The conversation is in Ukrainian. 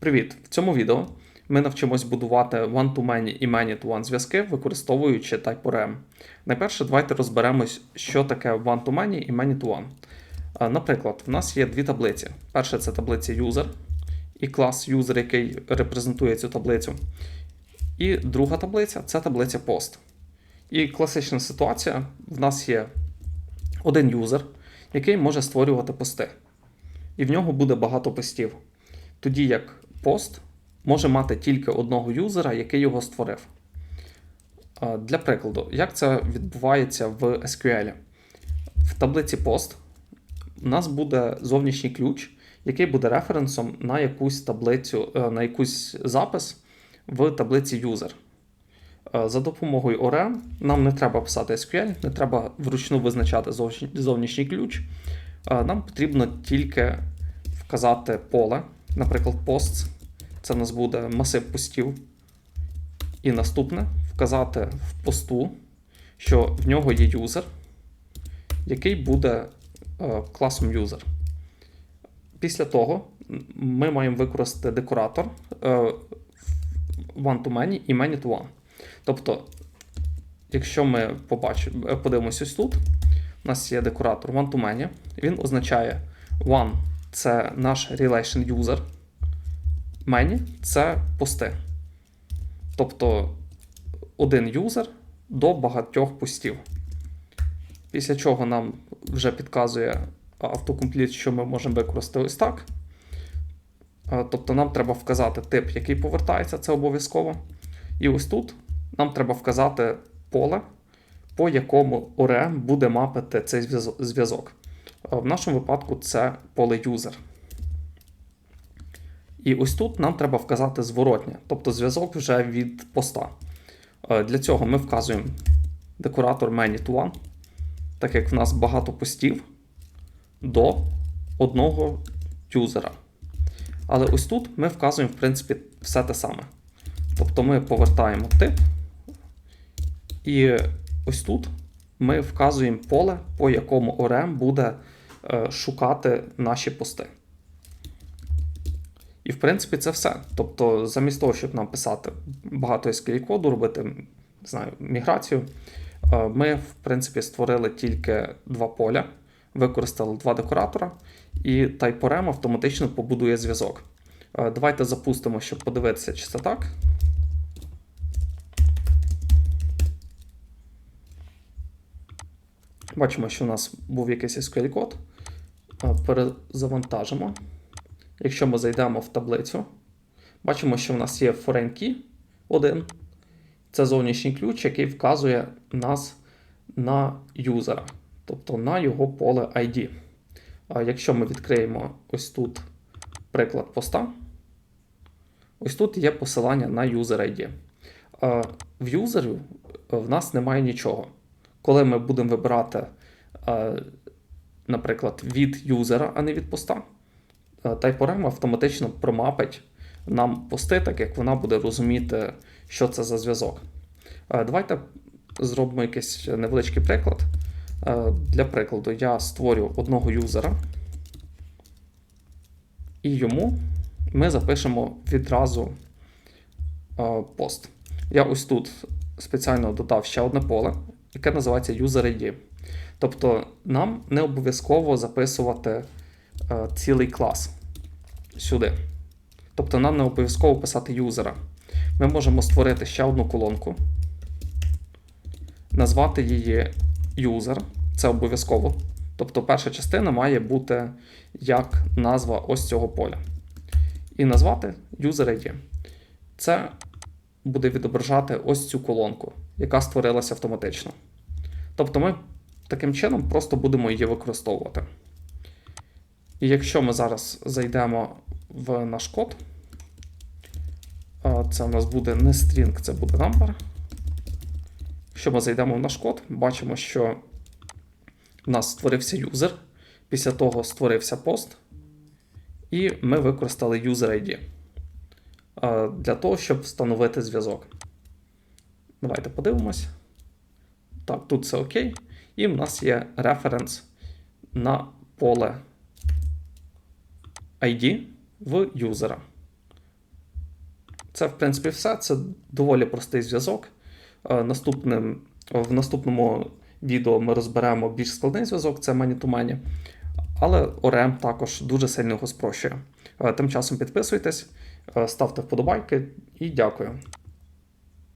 Привіт! В цьому відео ми навчимось будувати one-to-many і many-to-one зв'язки, використовуючи TypeORM. Найперше, давайте розберемось, що таке one-to-many і many-to-one. Наприклад, в нас є дві таблиці. Перша це таблиця user і клас user, який репрезентує цю таблицю. І друга таблиця це таблиця post. І класична ситуація: в нас є один юзер, який може створювати пости. І в нього буде багато постів. Тоді як пост може мати тільки одного юзера, який його створив. Для прикладу, як це відбувається в SQL? В таблиці post у нас буде зовнішній ключ, який буде референсом на якусь таблицю, е, на якийсь запис в таблиці user. Е, За допомогою ORM нам не треба писати SQL, не треба вручну визначати зовнішній- зовнішній ключ. Е, Нам потрібно тільки вказати поле, наприклад, posts. Це у нас буде масив постів. І наступне вказати в посту, що в нього є юзер, який буде е, класом user. Після того ми маємо використати декоратор е, one-to-many і many-to-one. Тобто, якщо ми побачимо, е, подивимося ось тут, у нас є декоратор one-to-many, він означає one це наш relation user, many це пости. Тобто один юзер до багатьох постів. Після чого нам вже підказує автокомпліт, що ми можемо використати ось так. Е, Тобто нам треба вказати тип, який повертається, це обов'язково. І ось тут нам треба вказати поле, по якому ORM буде мапити цей зв'язок. Е, В нашому випадку це поле user. І ось тут нам треба вказати зворотнє, тобто зв'язок вже від поста. Е, Для цього ми вказуємо декоратор many так як в нас багато постів до одного юзера. Але ось тут ми вказуємо, в принципі, все те саме. Тобто ми повертаємо тип, і ось тут ми вказуємо поле, по якому ORM буде шукати наші пости. І, в принципі, це все. Тобто, замість того, щоб нам писати багато SQL коду, робити знаю, міграцію, е, ми, в принципі, створили тільки два поля, використали два декоратора, і TypeORM автоматично побудує зв'язок. Е, Давайте запустимо, щоб подивитися, чи це так. Бачимо, що у нас був якийсь SQL код. Е, Перезавантажимо. Якщо ми зайдемо в таблицю, бачимо, що в нас є foreign key 1. Це зовнішній ключ, який вказує нас на юзера, тобто на його поле ID. А якщо ми відкриємо ось тут приклад поста, ось тут є посилання на user ID. В юзеру в нас немає нічого. Коли ми будемо вибирати, е, наприклад, від юзера, а не від поста, е, TypeORM автоматично промапить нам пости, так як вона буде розуміти, що це за зв'язок. Е, Давайте зробимо якийсь невеличкий приклад. Е, Для прикладу, я створю одного юзера, і йому ми запишемо відразу пост. Я ось тут спеціально додав ще одне поле, яке називається User ID. Тобто нам не обов'язково записувати е, цілий клас сюди. Тобто нам не обов'язково писати юзера. Ми можемо створити ще одну колонку, назвати її user, це обов'язково. Тобто перша частина має бути як назва ось цього поля. І назвати user ID. Це буде відображати ось цю колонку, яка створилася автоматично. Тобто ми таким чином просто будемо її використовувати. І якщо ми зараз зайдемо в наш код, це у нас буде не string, це буде number. Якщо ми зайдемо в наш код, бачимо, що в нас створився юзер, після того створився пост, і ми використали user ID для того, щоб встановити зв'язок. Давайте подивимось. Так, тут все окей. І в нас є референс на поле ID в юзера. Це, в принципі, все. Це доволі простий зв'язок. Е, Наступним, в наступному відео ми розберемо більш складний зв'язок, це many-to-many. Але ORM також дуже сильно його спрощує. Е, Тим часом підписуйтесь, е, ставте вподобайки і дякую.